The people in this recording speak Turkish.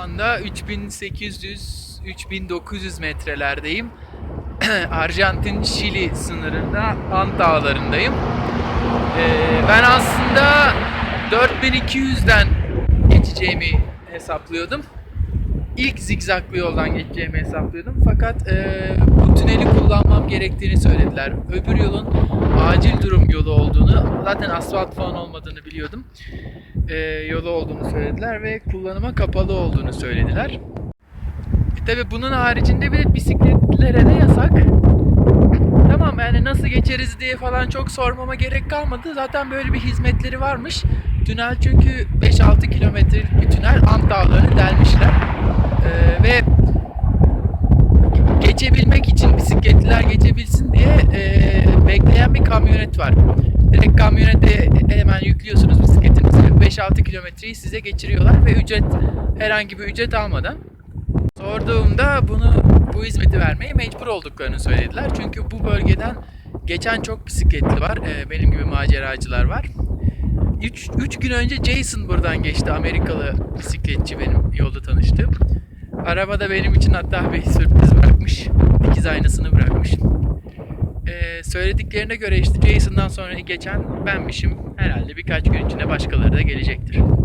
anda 3800-3900 metrelerdeyim. Arjantin-Şili sınırında Ant Dağları'ndayım. Ee, ben aslında 4200'den geçeceğimi hesaplıyordum. İlk zigzaglı yoldan geçeceğimi hesaplıyordum. Fakat e, bu tüneli kullanmam gerektiğini söylediler. Öbür yolun acil durum yolu olduğunu, zaten asfalt falan olmadığını biliyordum. E, yolu olduğunu söylediler ve kullanıma kapalı olduğunu söylediler. E, tabi bunun haricinde bir de bisikletlere de yasak. Tamam yani nasıl geçeriz diye falan çok sormama gerek kalmadı. Zaten böyle bir hizmetleri varmış. Tünel çünkü 5-6 kilometrelik bir tünel. Ant Dağları'nı delmişler. Ee, ve geçebilmek için bisikletliler geçebilsin diye e, bekleyen bir kamyonet var. Direkt kamyonete hemen bisikletinizi. 5-6 kilometreyi size geçiriyorlar ve ücret herhangi bir ücret almadan. Sorduğumda bunu bu hizmeti vermeye mecbur olduklarını söylediler. Çünkü bu bölgeden geçen çok bisikletli var. Ee, benim gibi maceracılar var. 3 gün önce Jason buradan geçti. Amerikalı bisikletçi benim yolda tanıştığım. Arabada benim için hatta bir sürpriz bırakmış. Dikiz aynasını bırakmış. Ee, söylediklerine göre işte Jason'dan sonra geçen benmişim. Herhalde birkaç gün içinde başkaları da gelecektir.